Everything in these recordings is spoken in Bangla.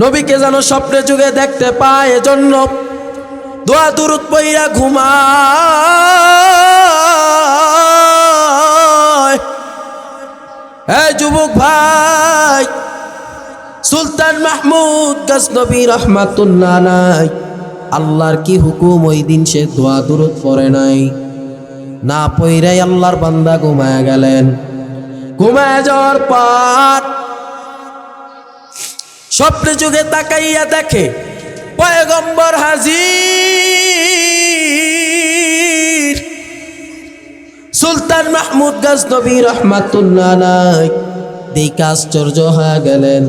নবীকে যেন স্বপ্নে যুগে দেখতে পায় এজন্য দোয়া দুরুত পইরা ঘুমায়। এই যুবক ভাই, সুলতান মাহমুদ গজনবী রহমাতুল্লাহ নাই আল্লাহর কি হুকুম? ওই দিন সে দোয়া দুরুত পড়ে নাই। না পইরাই আল্লাহর বান্দা ঘুমায় গেলেন। ঘুমায় যাওয়ার পর স্বপ্নে যুগে তাকাইয়া দেখে, পয়গম্বর হাজির। সুলতান মাহমুদ গজনবী রহমাতুল্লাহ দেখে আশ্চর্য হয়ে গেলেন।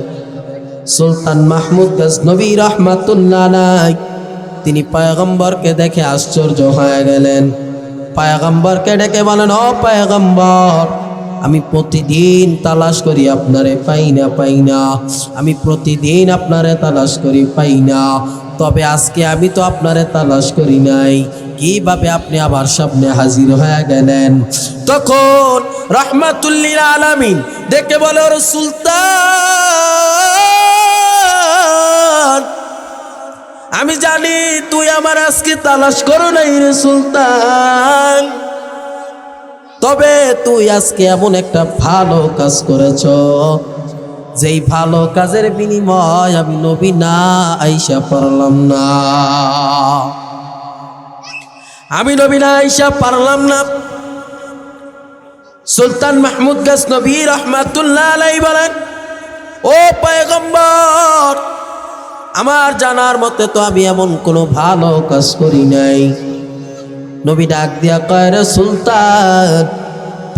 সুলতান মাহমুদ গজনবী রহমাতুল্লাহ তিনি পয়গম্বরকে দেখে আশ্চর্য হয়ে গেলেন। পয়গম্বরকে ডেকে বলেন, ও পয়গম্বর আমি প্রতিদিন তালাশ করি, আপনারে পাই না পাই না। আমি প্রতিদিন আপনারে তালাশ করি, পাই না। তবে আজকে আমি তো আপনারে তালাশ করি নাই। কীভাবে আপনি আবার সামনে হাজির হয়ে গেলেন? তখন রহমাতুল্লিল আলামিন দেখে বলে, ওর সুলতান, আমি জানি তুই আমার আজকে তালাশ করো নাই রে সুলতান। তবে তুই আজকে এমন একটা ভালো কাজ করেছ। যেই ভালো কাজের বিনিময় আমি নবী না আইসা পারলাম না। আমি নবী না আইসা পারলাম না। সুলতান মাহমুদ গাছ নবী রহমাতুল্লাহ আলাই বলেন, ও পয়গম্বর, আমার জানার মতে তো আমি এমন কোনো ভালো কাজ করি নাই। নবী ডাক দিয়া কয়, রে সুলতান,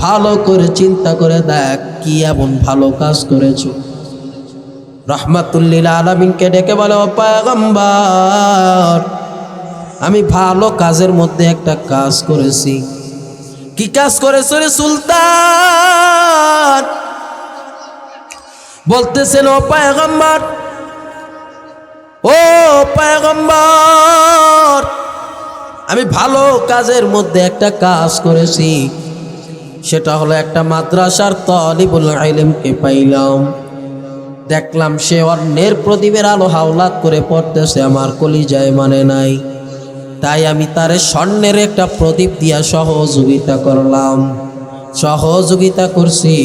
ভালো করে চিন্তা করে দেখ, কি এমন ভালো কাজ করেছ? রহমাতুল্লিল আলমিনকে ডেকে বলে, ও পয়গম্বর, আমি ভালো কাজের মধ্যে একটা কাজ করেছি। কি কাজ করেছ রে সুলতান? বলতেছেন, ও পয়গম্বর ও পয়গম্বর আমি ভালো কাজের মধ্যে একটা কাজ করেছি। সেটা হলো একটা মাদ্রাসার তলিবুল আইলেমকে পাইলাম। দেখলাম সে অন্যের প্রদীপের আলো হাওলাত করে পড়তেছে, আমার কলিজায় মানে নাই। তাই আমি তারে স্বর্ণের একটা প্রদীপ দিয়া সহযোগিতা করলাম। সহযোগিতা করছি,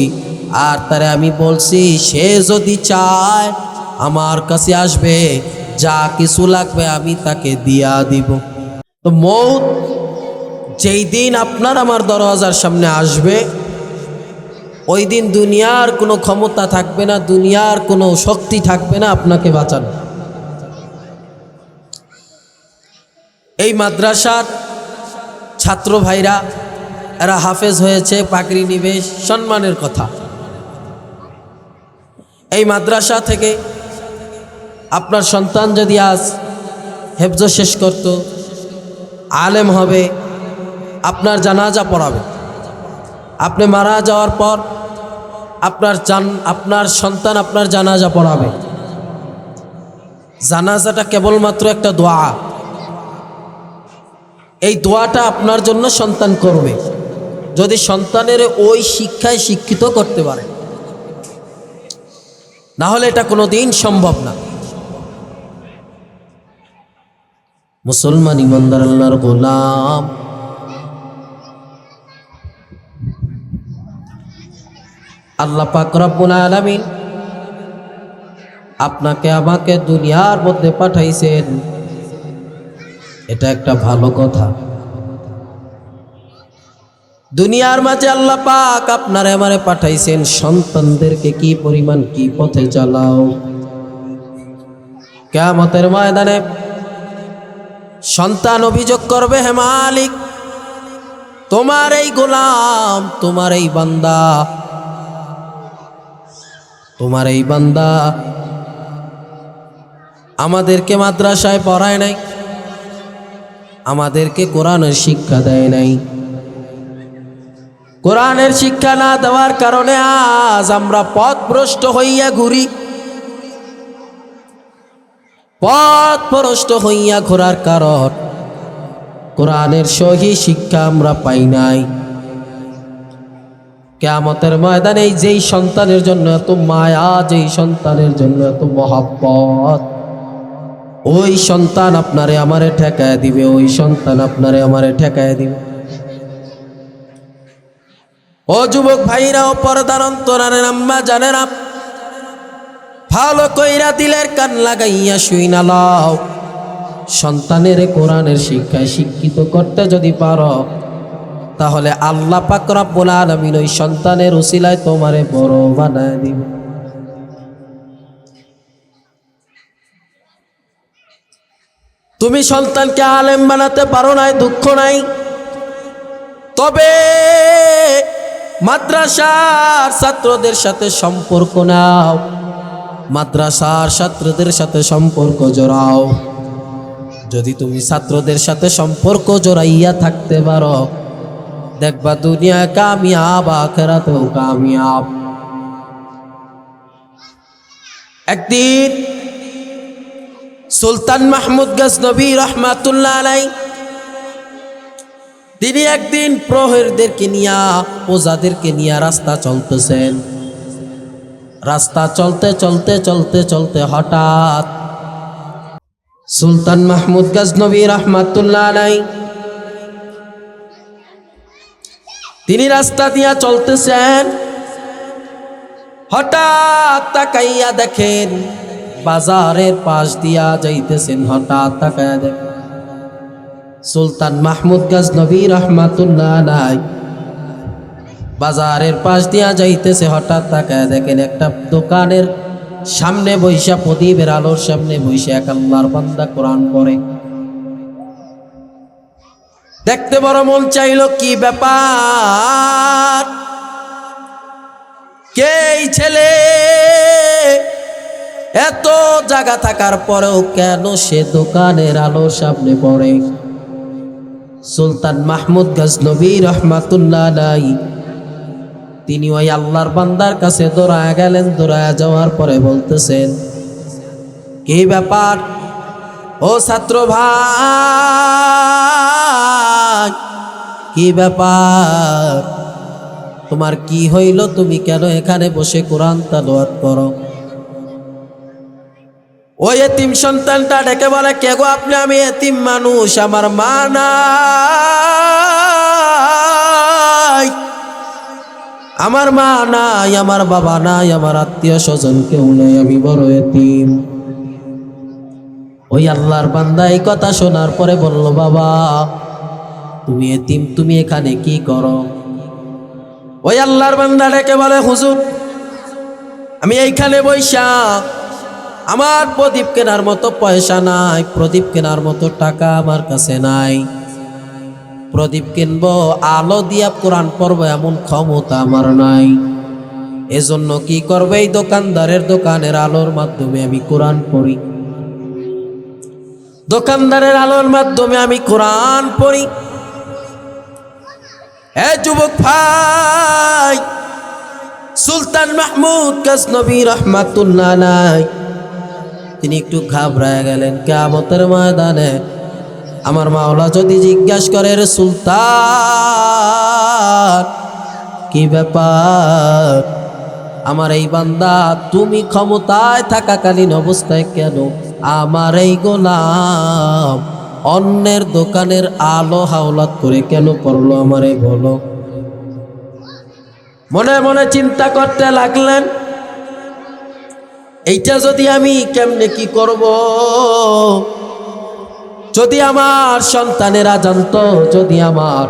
আর তারে আমি বলছি, সে যদি চায়, আমার কাছে আসবে, যা কিছু লাগবে আমি তাকে দিয়া দিব। তো মৌত যেই দিন আপনার আমার দরওয়াজার সামনে আসবে, ওই দিন দুনিয়ার কোনো ক্ষমতা থাকবে না, দুনিয়ার কোনো শক্তি থাকবে না আপনাকে বাঁচানো। এই মাদ্রাসার ছাত্র ভাইরা, এরা হাফেজ হয়েছে পাকড়ি নিবেশ সম্মানের কথা। এই মাদ্রাসা থেকে আপনার সন্তান যদি আজ হেফজ শেষ করত আলেম হবে, আপনার জানাজা পড়াবে। আপনি মারা যাওয়ার পর আপনার জান, আপনার সন্তান আপনার জানাজা পড়াবে। জানাজাটা কেবলমাত্র একটা দোয়া। এই দোয়াটা আপনার জন্য সন্তান করবে। যদি সন্তানের ওই শিক্ষায় শিক্ষিত করতে পারে। না হলে এটা কোনো দিন সম্ভব না। মুসলমান ইমানদার আল্লাহর গোলাম। আল্লাহ পাক রব্বুল আলামিন আপনাকে আমাকে দুনিয়ার মধ্যে পাঠাইছেন। এটা একটা ভালো কথা। দুনিয়ার মাঝে আল্লাহ পাক আপনারে আমারে পাঠাইছেন, সন্তানদেরকে কি পরিমাণ কি পথে চালাও। কেমতের ময়দানে সন্তান অভিযোগ করবে, হে মালিক, তোমার এই গোলাম, তোমার এই বান্দা, তোমার এই বান্দা আমাদেরকে মাদ্রাসায় পড়ায় নাই, আমাদেরকে কোরআনের শিক্ষা দেয় নাই। কোরআনের শিক্ষা না দেওয়ার কারণে আজ আমরা পথভ্রষ্ট হইয়া ঘুরি। পথ ভ্রষ্ট হইয়া ঘোরার কারণ। কোরআনের সহি শিক্ষা আমরা পাই নাই। কেয়ামতের ময়দানে যেই সন্তানের জন্য এত মায়া, যেই সন্তানের জন্য এত মহাব্বত, ওই সন্তান আপনারে আমারে ঠেকায় দিবে, ওই সন্তান আপনারে আমারে ঠেকায় দিবে। ও যুবক ভাইরা ও পর্দার অন্তরানের আম্মা জানেরা ভালো কইরা দিলের কান লাগাইয়া শুই না লাও। সন্তানের কোরআনের শিক্ষায় শিক্ষিত করতে যদি পারো, তাহলে আল্লাহ পাক রব্বুল আলামিন ওই সন্তানের উসিলায় তোমারে বড় বানায় দিবে। তুমি সন্তানকে আলেম বানাতে পারো নাই, দুঃখ নাই? তবে মাদ্রাসার ছাত্রদের সাথে সম্পর্ক নাও। মাদ্রাসার ছাত্রদের সাথে সম্পর্ক জোড়াও। যদি তুমি ছাত্রদের সাথে সম্পর্ক জোড়াইয়া থাকতে পারো, দেখবা দুনিয়া কামিয়াব, আখেরাতেও কামিয়াব। একদিন সুলতান মাহমুদ গজনবী রহমাতুল্লাহ আলাই তিনি একদিন প্রহরদেরকে নিয়া, প্রজাদেরকে নিয়ে রাস্তা চলতেছেন। রাস্তা চলতে চলতে চলতে চলতে হঠাৎ সুলতান মাহমুদ গজনবী রহমাতুল্লাহ আলাই তিনি রাস্তা দিয়া চলতেছেন। হঠাৎ তাকাইয়া দেখেন বাজারের পাশ দিয়া যাইতেছেন। হঠাৎ তাকাইয়া দেখেন সুলতান মাহমুদ গজনবী রহমাতুল্লাহ নাই বাজারের পাশ দিয়া যাইতেছে হঠাৎ তাকায় দেখেন একটা দোকানের সামনে বৈশা প্রদীপের আলোর সামনে বৈশা এক আল্লাহর বান্দা কোরআন পড়ে। দেখতে বড় মন চাইল, কি ব্যাপার? কে ছেলে? এত জায়গা থাকার পরেও কেন সে দোকানের আলোর সামনে পড়ে? সুলতান মাহমুদ গজনবী রহমাতুল্লাহ তিনি ওই আল্লাহর বান্দার কাছে দৌড়ায় গেলেন, দৌড়ায় যাওয়ার পরে বলতেছেন, কি ব্যাপার? ও ছাত্র ভাই, কি ব্যাপার? তোমার কি হইল? তুমি কেন এখানে বসে কোরআন তালোয়াত করো? ওই এতিম সন্তানটা ডেকে বলে, কে গো আপনি? আমি এতিম মানুষ, আমার মা নাই আমার মা নাই, আমার বাবা নাই, আমার আত্মীয় স্বজন কেউ নাই, আমি বড় এতিম। ওই আল্লাহর বান্দা এই কথা শোনার পরে বলল, বাবা, তুমি এতিম, তুমি এখানে কি করো? ওই আল্লাহর বান্দা ডেকে বলে, হুজুর, আমি এইখানে বৈশা। আমার প্রদীপ কেনার মতো পয়সা নাই, প্রদীপ কেনার মতো টাকা আমার কাছে নাই। প্রদীপ কিনবো, আলো দিয়া কোরআন পড়ব, এমন ক্ষমতা আমার নাই। এজন্য কি করবে এই দোকানদারের দোকানের আলোর মাধ্যমে আমি কোরআন পড়ি। দোকানদারের আলোর মাধ্যমে আমি কোরআন পড়ি। এ যুবক ভাই, সুলতান মাহমুদ গজনবী রহমাতুল্লাহ তিনি একটু ঘাবড়ায় গেলেন কেমতের ময়দানে আমার মাওলা যদি জিজ্ঞাসা করে সুলতান, কি ব্যাপার? আমার এই বান্দা, তুমি ক্ষমতায় থাকাকালীন অবস্থায় কেন? আমার এই গোলাম অন্যের দোকানের আলো হাওলাত করে কেন করল আমারে বলো? মনে মনে চিন্তা করতে লাগলেন, এইটা যদি আমি কেমনে কি করব? যদি আমার সন্তানেরা জানতো, যদি আমার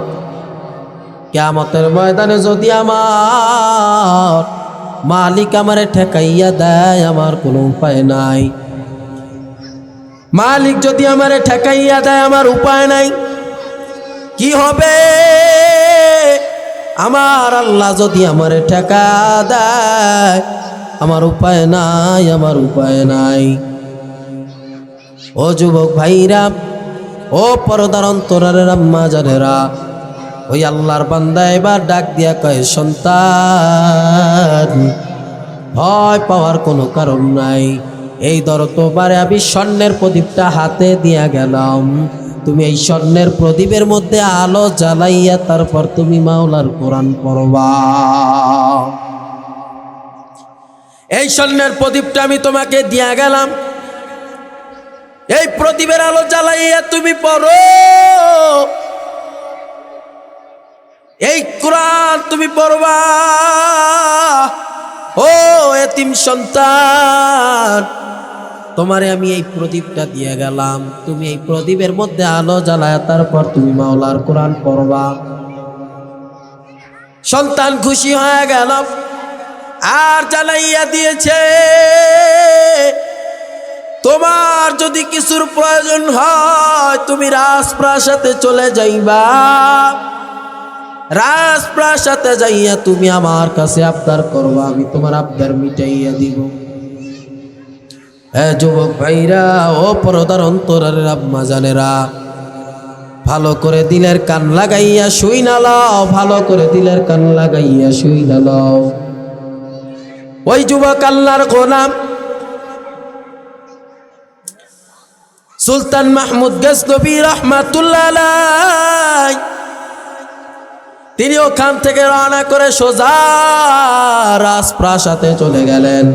কেমতের ময়দানে যদি আমার মালিক আমারে ঠেকাইয়া দেয়, আমার কোনো উপায় নাই। মালিক যদি আমারে ঠেকাইয়া দেয়, আমার উপায় নাই। কি হবে? আমার আল্লাহ যদি আমারে ঠেকা দেয়, আমার উপায় নাই, আমার উপায় নাই। ও যুবক ভাইরা ও পরদার অন্তরের আম্মা জানেরা, ওই আল্লাহর বান্দা এবার ডাক দিয়া কয়, সন্তান, ভয় পাওয়ার কোনো কারণ নাই। এই দর তোবারে আমি স্বর্ণের প্রদীপটা হাতে দিয়া গেলাম। তুমি এই স্বর্ণের প্রদীপের মধ্যে আলো জ্বালাইয়া তারপর তুমি মাওলার কোরআন পড়বা। এই স্বর্ণের প্রদীপটা আমি তোমাকে দিয়া গেলাম। এই প্রদীপের আলো জ্বালাইয়া তুমি পড়ো। এই কোরআন তুমি পড়বা। ও এতিম সন্তান, তোমারে আমি এই প্রদীপটা দিয়ে গেলাম। তুমি এই প্রদীপের মধ্যে আলো জ্বালায় তারপর তুমি মাওলার কোরআন পড়বা। সন্তান খুশি হয়ে গেল, আর জ্বালাইয়া দিয়েছে। তোমার যদি কিছুর প্রয়োজন হয়, তুমি রাজপ্রাসাদে চলে যাইবা। রাজপ্রাসাদে যাইয়া তুমি আমার কাছে আবদার করবা, আমি তোমার আবদার মিটাইয়া দিব। হ্যাঁ যুবক ভাইরা, ও পরদার অন্তরের আম্মা জানেরা ভালো করে দিলের কান লাগাইয়া শুই না লাও, ভালো করে দিলের কান লাগাইয়া শুই না লাও। ওই যুবক আল্লাহর গোলাম সুলতান মাহমুদ গজনবী রহমাতুল্লাহ। তিনি ওখান থেকে রওনা করে সোজা রাজপ্রাসাদে চলে গেলেন।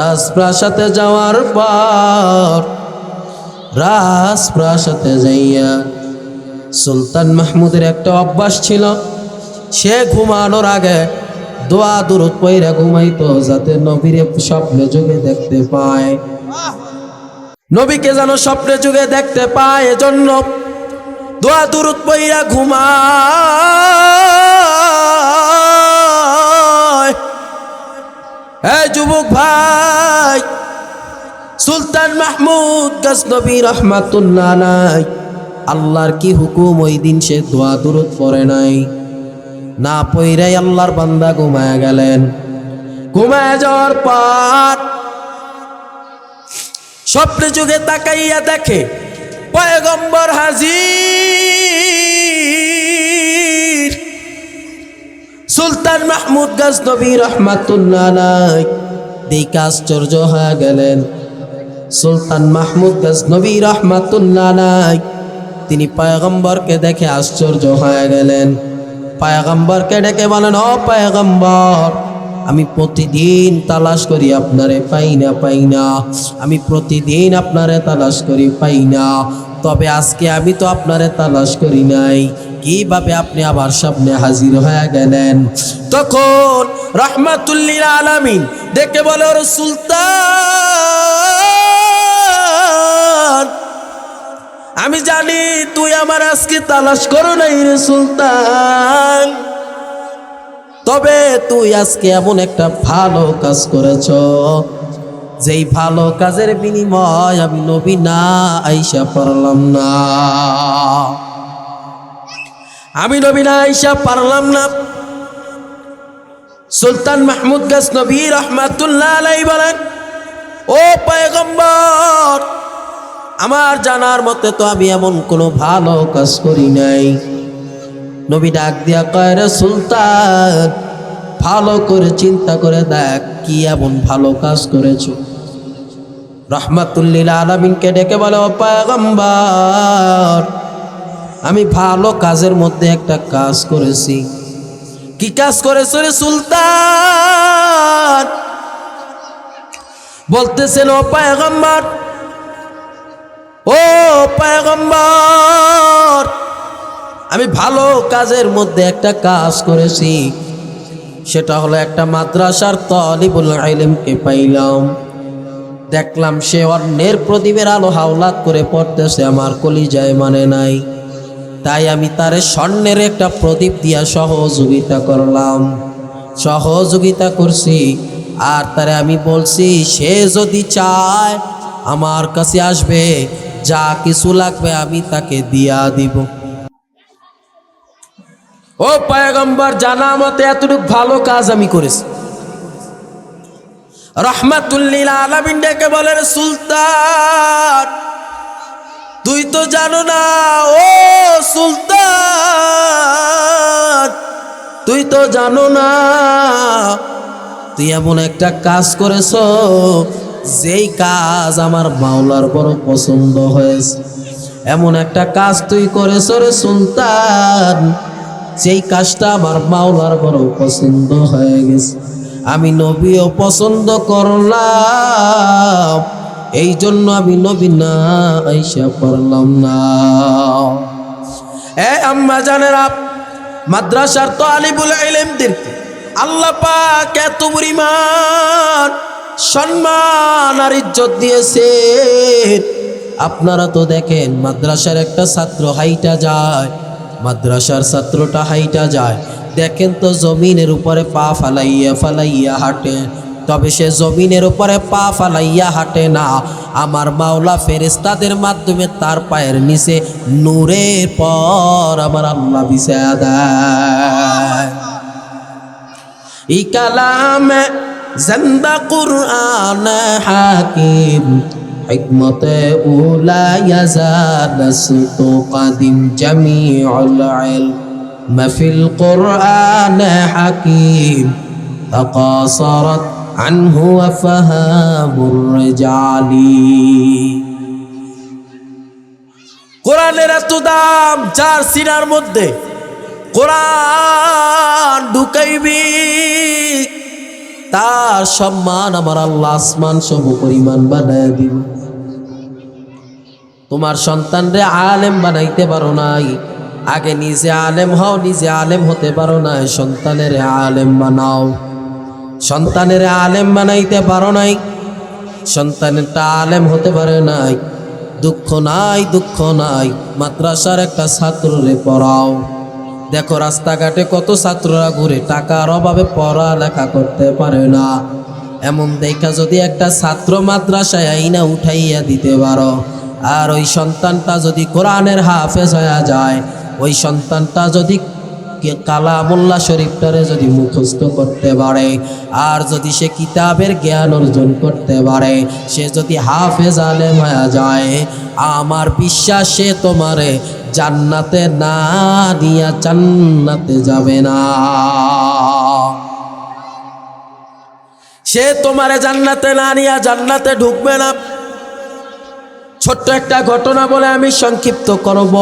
রাজপ্রাসাদে যাওয়ার পর রাজপ্রাসাদে যাইয়া সুলতান মাহমুদের একটা অভ্যাস ছিল। সে ঘুমানোর আগে দোয়া দূরত পইরা ঘুমাইতো যাতে নবীরে স্বপ্নে যুগে দেখতে পায়। নবীকে যেন স্বপ্নে যুগে দেখতে পায়, এজন্য দোয়া দূরত পইরা ঘুমায়। এই যুবক ভাই, সুলতান মাহমুদ গজনবী রহমাতুল্লাহ নাই আল্লাহর কি হুকুম? ওই দিন সে দোয়া দূরত পড়ে নাই। না পইরাই আল্লাহর বান্দা ঘুমায় গেলেন। ঘুমায় যাওয়ার পর স্বপ্নে যুগে তাকাইয়া দেখে, পয়গম্বর হাজির। সুলতান মাহমুদ গজনবী রহমাতুল্লাহ আশ্চর্য হয়ে গেলেন। সুলতান মাহমুদ গজনবী রহমাতুল্লাহ তিনি পয়গম্বরকে দেখে আশ্চর্য হয়ে গেলেন। পয়গম্বরকে ডেকে বলেন, ও পয়গম্বর আমি প্রতিদিন তালাশ করি, আপনারে পাই না পাই না। আমি প্রতিদিন আপনারে তালাশ করি, পাই না। তবে আজকে আমি তো আপনারে তালাশ করি নাই। কীভাবে আপনি আবার সামনে হাজির হয়ে গেলেন? তখন রহমাতুল্লিল আলামিন দেখে বলে, ওর সুলতান, আমি জানি তুই আমার আজকে তালাশ করো নাই রে সুলতান। তবে তুই আজকে এমন একটা ভালো কাজ করেছ। যেই ভালো কাজের বিনিময় আমি নবী না আইসা পারলাম না। আমি নবী না আইসা পারলাম না। সুলতান মাহমুদ গাছ নবী রহমাতুল্লাহ আলাই বলেন, ও পয়গম্বর, আমার জানার মতে তো আমি এমন কোনো ভালো কাজ করি নাই। নবী ডাক দিয়া কয়, রে সুলতান, ভালো করে চিন্তা করে দেখ, কি এমন ভালো কাজ করেছ? রহমাতুল্লিল আলমিনকে ডেকে বলে, ও পয়গম্বর, আমি ভালো কাজের মধ্যে একটা কাজ করেছি। কি কাজ করেছ রে সুলতান? বলতেছেন, ও পয়গম্বর ও পয়গম্বর আমি ভালো কাজের মধ্যে একটা কাজ করেছি। সেটা হলো একটা মাদ্রাসার তলিবুল আইলেমকে পাইলাম। দেখলাম সে অন্যের প্রদীপের আলো হাওলাত করে পড়তেছে, আমার কলিজায় মানে নাই। তাই আমি তার স্বর্ণের একটা প্রদীপ দিয়া সহযোগিতা করলাম। সহযোগিতা করছি, আর তারে আমি বলছি, সে যদি চায়, আমার কাছে আসবে, যা কিছু লাগবে আমি তাকে দিয়া দিব। ও পায়গম্বর, জানা মতে এতটুকু ভালো কাজ আমি করেছি। রহমাতুল্লিল আলমিন ডেকে বলে সুলতান, তুই তো জানো না, ও সুলতান, তুই তো জানো না, তুই এমন একটা কাজ করেছ, যেই কাজ আমার মাওলার বড় পছন্দ হয়েছে। এমন একটা কাজ তুই করেছ রে সুলতান যেই কাজটা আমার মাওলার বড় পছন্দ হয়ে গেছে, আমি নবীও পছন্দ করলাম, এই জন্য আমি নবী না আইসা পারলাম না। এ আম্মা জানেরা, মাদ্রাসার তো আলিবুল ইলেমদেরকে আল্লাহ পাক এত পরিমাণ সম্মান আর ইজ্জত দিয়েছেন। আপনারা তো দেখেন, মাদ্রাসার একটা ছাত্র হাইটা যায় মাদ্রাসার ছাত্রটা হাইটা যায়। দেখেন তো জমিনের উপরে পা ফালাইয়া ফালাইয়া হাঁটে। তবে সে জমিনের উপরে পা ফালাইয়া হাঁটে না। আমার মাওলা ফেরেস্তাদের মাধ্যমে তার পায়ের নিচে নূরের পর আমার আল্লাহ বিছা দেয়। ই কালামে জিন্দা কুরআন হাকিম حكمة أولى يزال سط قديم جميع العلم في القرآن حكيم تقاصرت عنه وفهام الرجال কোরআনের এত দাম চার সিনার মধ্যে কোরআন ঢুকাইবি তার সম্মান আমার আল্লাহ আসমান সম পরিমাণ বানায় দিব তোমার সন্তানরে আলেম বানাইতে পারো নাই। আগে নিজে আলেম হও, নিজে আলেম হতে পারো নাই। সন্তানের আলেম বানাও। সন্তানের আলেম বানাইতে পারো নাই। সন্তানেরটা আলেম হতে পারে নাই। দুঃখ নাই দুঃখ নাই। মাদ্রাসার একটা ছাত্ররে পড়াও। দেখো, রাস্তাঘাটে কত ছাত্ররা ঘুরে, টাকার অভাবে পড়ালেখা করতে পারে না। এমন দেখা যদি একটা ছাত্র মাদ্রাসায় আইনা উঠাইয়া দিতে পারো, আর ওই সন্তানটা যদি কোরআনের হাফেজ হয়ে যায়, ওই সন্তানটা যদি কে কালামুল্লাহ শরীফটারে যদি মুখস্থ করতে পারে, আর যদি সে কিতাবের জ্ঞান অর্জন করতে পারে, সে যদি হাফেজ আলেম হয়ে যায়, আমার বিশ্বাস সে তোমারে জান্নাতে না দিয়া জান্নাতে যাবে না। সে তোমারে জান্নাতে না নিয়া জান্নাতে ঢুকবে না। ছোট্ট একটা ঘটনা বলে আমি সংক্ষিপ্ত করব।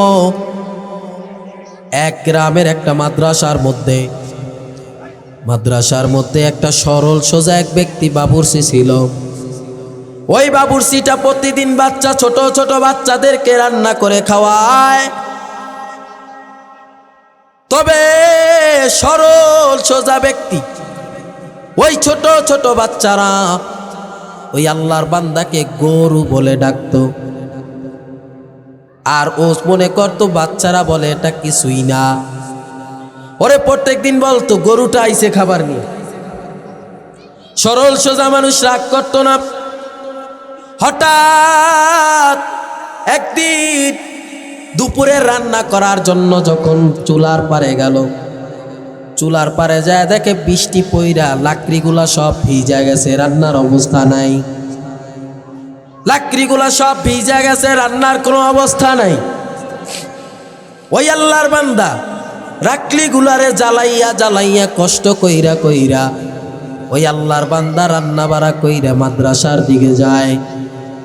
এক গ্রামের একটা মাদ্রাসার মধ্যে মাদ্রাসার মধ্যে একটা সরল, সোজা এক ব্যক্তি বাবুরসি ছিল। ওই বাবুরসিটা প্রতিদিন বাচ্চা, ছোট ছোট বাচ্চাদেরকে রান্না করে খাওয়ায়। তবে সরল, সোজা ব্যক্তি, ওই ছোট ছোট বাচ্চারা ওই আল্লাহর বান্দাকে গরু বলে ডাকতো। আর ও মনে করতো বাচ্চারা বলে, এটা কিছুই না। ওরে প্রত্যেক দিন বলতো গরুটা আইসে খাবার নিয়ে। সরল সোজা মানুষ রাগ করতো না। হঠাৎ একদিন দুপুরে রান্না করার জন্য যখন চুলার পারে গেল, চুলার পারে যায় দেখে বৃষ্টি পইরা লাকড়িগুলা সব ভিজা গেছে, রান্নার অবস্থা নাই। লাকড়িগুলা সব ভিজা গেছে, রান্নার কোনো অবস্থা নাই। ওই আল্লাহর বান্দা রাকলিগুলারে জ্বালাইয়া জ্বালাইয়া কষ্ট কইরা কইরা ওই আল্লাহর বান্দা রান্না বাড়া কইরা মাদ্রাসার দিকে যায়।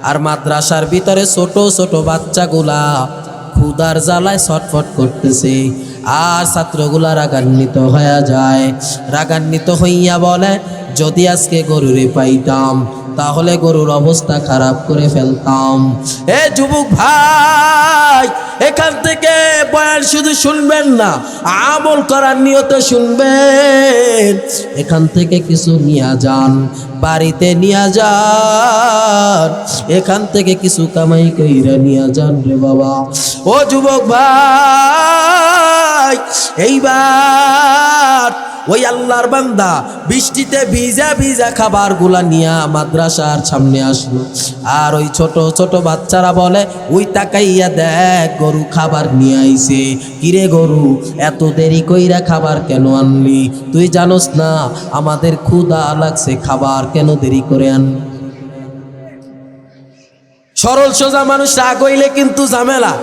আর মাদ্রাসার ভিতরে ছোট ছোট বাচ্চাগুলা ক্ষুদার জ্বালায় ছটফট করতেছে। আর ছাত্রগুলা রাগান্বিত হয়ে যায়। রাগান্বিত হইয়া বলে, যদি আজকে গরুরে পাইতাম তাহলে গরুর অবস্থা খারাপ করে ফেলতাম। এ যুবক ভাই, এখান থেকে বয়ান শুধু শুনবেন না, আমল করার নিয়তে শুনবেন। এখান থেকে কিছু নিয়ে যান। বাড়িতে নিয়ে যান। এখান থেকে কিছু কামাই কইরা নিয়ে যান রে বাবা। ও যুবক ভাই, এইবার ওই আল্লাহর বান্দা বৃষ্টিতে ভিজা ভিজা খাবারগুলা নিয়া মাদ্রাসার সামনে আসলো। আর ওই ছোট ছোট বাচ্চারা বলে, ওই তাকাইয়া দেখ, গরু খাবার নিয়ে আইছে। কিরে গরু, এত দেরি কইরা খাবার কেন আনলি? তুই জানোস না, আমাদের ক্ষুদা লাগছে খাবার কেন দেরি করে আন? সরল সোজা মানুষ রাগ হইলে কিন্তু ঝামেলা।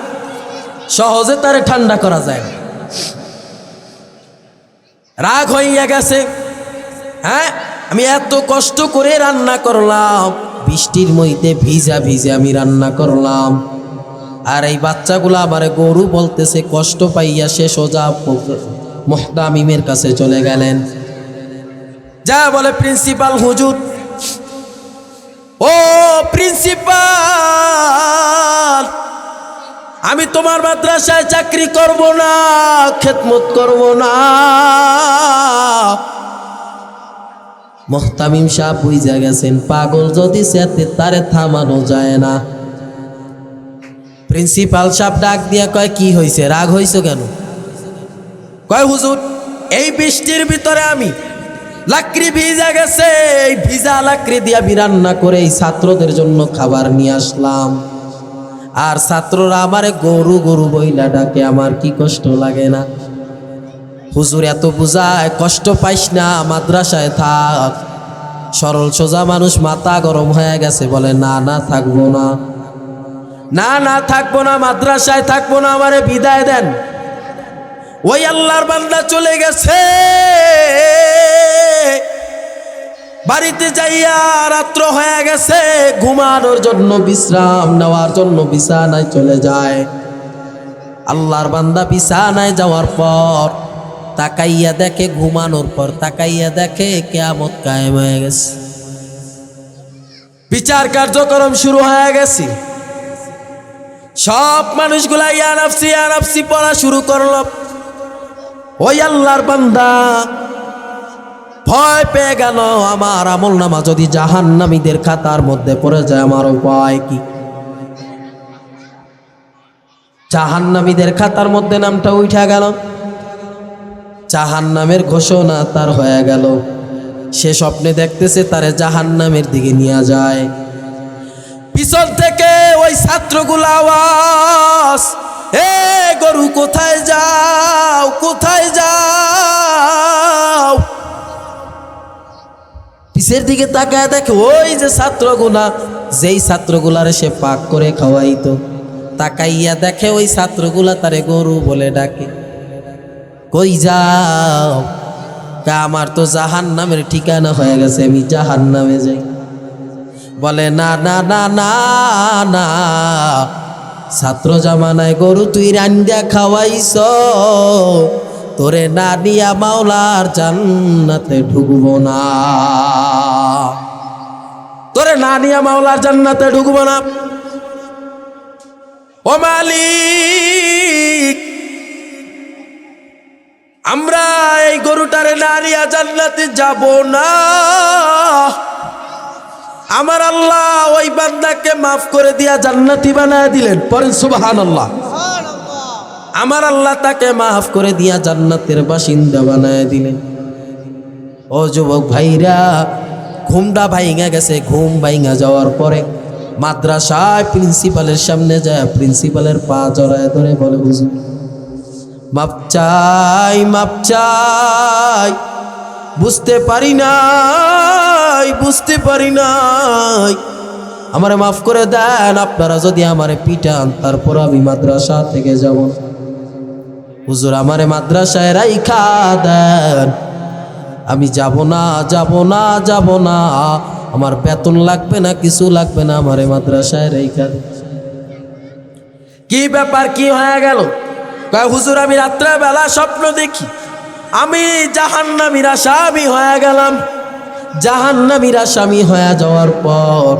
সহজে তারে ঠান্ডা করা যায় না। রাগ হইয়া গেছে। হ্যাঁ? আমি এত কষ্ট করে রান্না করলাম, বৃষ্টির মধ্যে ভিজা ভিজে আমি রান্না করলাম। আর এই বাচ্চাগুলো আমারে গরু বলতেছে, কষ্ট পাইয়া সে সোজা মোহতামিমের কাছে চলে গেলেন। যা বলে প্রিন্সিপাল হুজুর। ও প্রিন্সিপাল, আমি তোমার মাদ্রাসায় চাকরি করব না, খেদমত করব না। মোহতামিম সাহ বুঝা গেছেন, পাগল যদি সেতে তারে থামানো যায় না। প্রিন্সিপাল সাহেব ডাক দিয়া কয়, কি হয়েছে রাগ হয়েছে কেন? কয়, হুজুর, এই বৃষ্টির ভিতরে আমি লাকড়ি ভিজা গেছে, এই ভিজা লাকড়ি দিয়া আমি রান্না করে এই ছাত্রদের জন্য খাবার নিয়ে আসলাম। আর ছাত্ররা আমারে গরু গরু বইলা ডাকে, আমার কি কষ্ট লাগে না। হুজুর এত বুঝায়, কষ্ট পাইস না, মাদ্রাসায় থাক। সরল সোজা মানুষ মাথা গরম হয়ে গেছে, বলে, না না, থাকব না। না না, থাকব না, মাদ্রাসায় থাকব না, আমারে বিদায় দেন। ওই আল্লাহর বান্দা চলে গেছে। বাড়িতে যাইয়া রাত্র হয়ে গেছে, ঘুমানোর জন্য বিশ্রাম নেওয়ার জন্য বিছানায় চলে যায়। আল্লাহর বান্দা বিছানায় যাওয়ার পর তাকাইয়া দেখে, ঘুমানোর পর তাকাইয়া দেখে কেয়ামত কায়েম হয়ে গেছে। বিচার কার্যক্রম শুরু হয়ে গেছে। সব মানুষগুলা ইয়ানাফসি ইয়ানাফসি পড়া শুরু করল। ওই আল্লাহর বান্দা। ভয় পেয়ে গেল, আমার আমল নামা যদি জাহান্নামীদের খাতার মধ্যে পড়ে যায়, আমার উপায় কি? জাহান্নামীদের খাতার মধ্যে নামটা উঠা গেল। জাহান্নামের ঘোষণা তার হয়ে গেল। সে স্বপ্নে দেখতেছে, তারে জাহান্নামের দিকে নিয়ে যায়। পিছন থেকে ওই ছাত্রগুলো আওয়াজ, এ গরু কোথায় যাও পিছের দিকে তাকায় দেখে, ওই যে ছাত্রগুলা। যেই ছাত্রগুলারে সে পাক করে খাওয়াইতো, তাকাইয়া দেখে ওই ছাত্রগুলা তারে গরু বলে ডাকে। কই যাও? কা, আমার তো জাহান নামের ঠিকানা হয়ে গেছে, আমি জাহান নামে যাই। বলে, না না না না না, ছাত্র জামানায় গরু তুই রান্দিয়া খাওয়াইছ, তোরে না দিয়া মাওলার জান্নাতে ঢুকবো না। তোরে না নিয়া মাওলার জান্নাতে ঢুকবো না। ও মালিক, আমরা এই গরুটারে না নিয়া জান্নাতে যাব না। আমার আল্লাহ ওই বান্দাকে মাফ করে দিয়া জান্নাতি বানায় দিলেন। পরেন সুবাহান আল্লাহ আমার আল্লাহ তাকে মাফ করে দিয়া জান্নাতের বাসিন্দা বানায় দিলেন। ও যুবক ভাইরা ঘুমটা ভাইঙা গেছে, ঘুম ভাইঙা যাওয়ার পরে মাদ্রাসায় প্রিন্সিপালের সামনে যায়, প্রিন্সিপালের পা জড়ায় ধরে বলে, হুজুর, মাপ চাই চাই, বুঝতে পারি নাই, বুঝতে পারি নাই। আমারে মাফ করে দেন, আপনারা যদি আমারে পিটান, তারপর আমি মাদ্রাসা থেকে যাব। হুজুর, আমারে মাদ্রাসায় রাইখা দেন। আমি যাব না যাব না যাব না। আমার বেতন লাগবে না, কিছু লাগবে না আমারে মাদ্রাসায় দেন কি ব্যাপার, কি হয়ে গেল? হুজুর, আমি রাত্রেবেলা স্বপ্ন দেখি। আমি জাহান্নামীর আসামি হয়ে গেলাম। জাহান্নামীর আসামি হয়ে যাওয়ার পর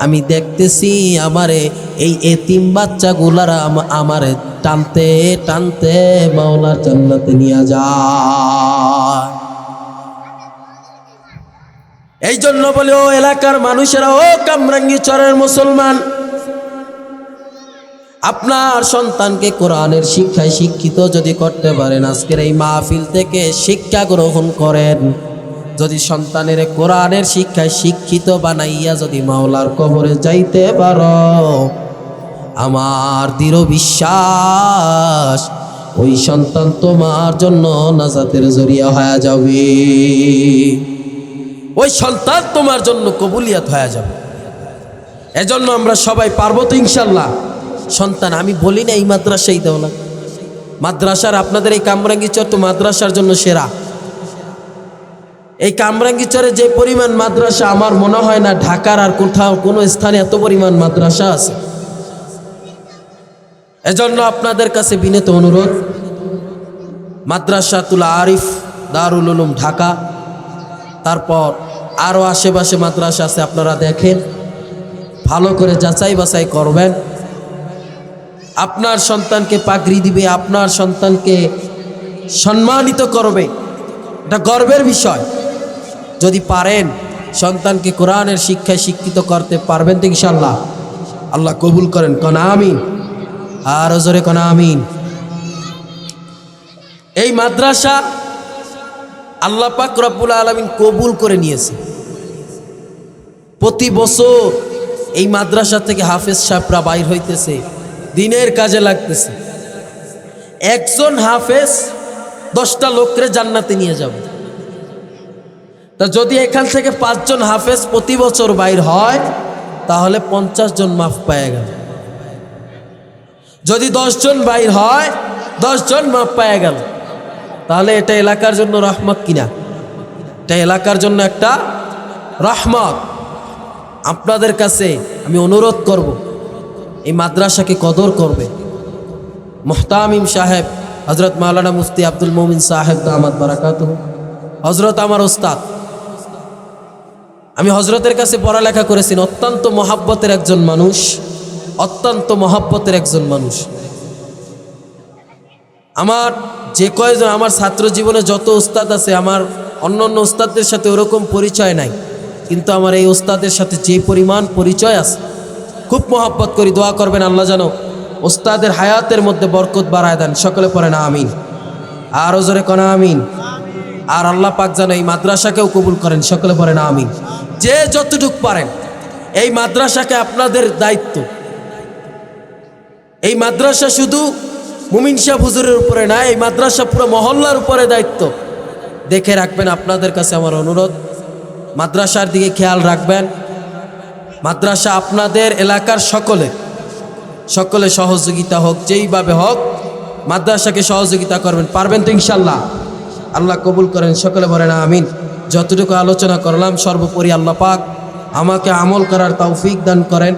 আমি দেখতেছি আমারে এই এতিম বাচ্চাগুলারা আম- আমারে টানতে টানতে মাওলার জান্নাতে নিয়ে যায়। এই জন্য বলে, ও এলাকার মানুষেরা, ও কামরাঙ্গি চরের মুসলমান, আপনার সন্তানকে কোরআনের শিক্ষায় শিক্ষিত যদি করতে পারেন, আজকের এই মাহফিল থেকে শিক্ষা গ্রহণ করেন। যদি সন্তানের কোরআনের শিক্ষায় শিক্ষিত বানাইয়া যদি মাওলার কবরে যাইতে পারো, আমার দৃঢ় বিশ্বাস, ওই সন্তান তোমার জন্য নাজাতের জরিয়া হয়ে যাবে। ওই সন্তান তোমার জন্য কবুলিয়াত হয়ে যাবে। এজন্য আমরা সবাই পারব তো ইনশাল্লাহ। সন্তান, আমি বলি না এই মাদ্রাসাই দাও না। মাদ্রাসার আপনাদের এই কামরাঙ্গি চর তো মাদ্রাসার জন্য সেরা। এই কামরাঙ্গি চরে যে পরিমাণ মাদ্রাসা, আমার মনে হয় না ঢাকার আর কোথাও কোনো স্থানে এত পরিমাণ মাদ্রাসা আছে। এজন্য আপনাদের কাছে বিনীত অনুরোধ, মাদ্রাসাতুল আরিফ, দারুল উলুম ঢাকা। তারপর আরও আশেপাশে মাদ্রাসা আছে, আপনারা দেখেন। ভালো করে যাচাই বাছাই করবেন। আপনার সন্তানকে পাগড়ি দিবে, আপনার সন্তানকে সম্মানিত করবে। এটা গর্বের বিষয়। যদি পারেন, সন্তানকে কোরআনের শিক্ষায় শিক্ষিত করতে পারবেন তো ইনশাল্লাহ আল্লাহ কবুল করেন। কনা আমিন? আর জোরে কনা আমিন। এই মাদ্রাসা আল্লাহ পাক রব্বুল আলমিন কবুল করে নিয়েছে। প্রতি বছর এই মাদ্রাসা থেকে হাফেজ সাহেবরা বাইর হইতেছে, দিনের কাজে লাগতেছে। একজন হাফেজ দশটা লোকরে জান্নাতে নিয়ে যাবে। তা যদি এখান থেকে পাঁচজন হাফেজ প্রতি বছর বাইর হয়, তাহলে পঞ্চাশ জন মাফ পায় গেল। যদি দশজন বাইর হয়, দশজন মাফ পায় গেল। তাহলে এটা এলাকার জন্য রহমত কিনা? এটা এলাকার জন্য একটা রহমত। আপনাদের কাছে আমি অনুরোধ করব, এই মাদ্রাসাকে কদর করবে। মোহতামিম সাহেব হজরত মাওলানা মুফতি আব্দুল মমিন সাহেব দামাদ বারাকাত হজরত আমার ওস্তাদ। আমি হজরতের কাছে পড়ালেখা করেছি অত্যন্ত মহাব্বতের একজন মানুষ, অত্যন্ত মহাব্বতের একজন মানুষ। আমার যে কয়জন আমার ছাত্র জীবনে যত ওস্তাদ আছে, আমার অন্য অন্য উস্তাদদের সাথে ওরকম পরিচয় নাই। কিন্তু আমার এই উস্তাদের সাথে যে পরিমাণ পরিচয় আছে, খুব মহাব্বত করি, দোয়া করবেন আল্লাহ জানো ওস্তাদের হায়াতের মধ্যে বরকত বাড়ায় দেন। সকলে পরে না আমিন। আরও জোরে কনা, আমিন। আর আল্লাহ পাক যেন এই মাদ্রাসাকেও কবুল করেন, সকলে পরে না আমিন। যে যতটুক পারেন, এই মাদ্রাসাকে আপনাদের দায়িত্ব। এই মাদ্রাসা শুধু মুমিন শাহ হুজুরের উপরে না এই মাদ্রাসা পুরো মহল্লার উপরে দায়িত্ব। দেখে রাখবেন আপনাদের কাছে আমার অনুরোধ, মাদ্রাসার দিকে খেয়াল রাখবেন। মাদ্রাসা আপনাদের এলাকার সকলে সকলে সহযোগিতা হোক, যেইভাবে হোক, মাদ্রাসাকে সহযোগিতা করবেন। পারবেন তো ইনশাল্লাহ আল্লাহ কবুল করেন, সকলে বলেন আমিন। যতটুকু আলোচনা করলাম, সর্বোপরি আল্লাহ পাক আমাকে আমল করার তৌফিক দান করেন।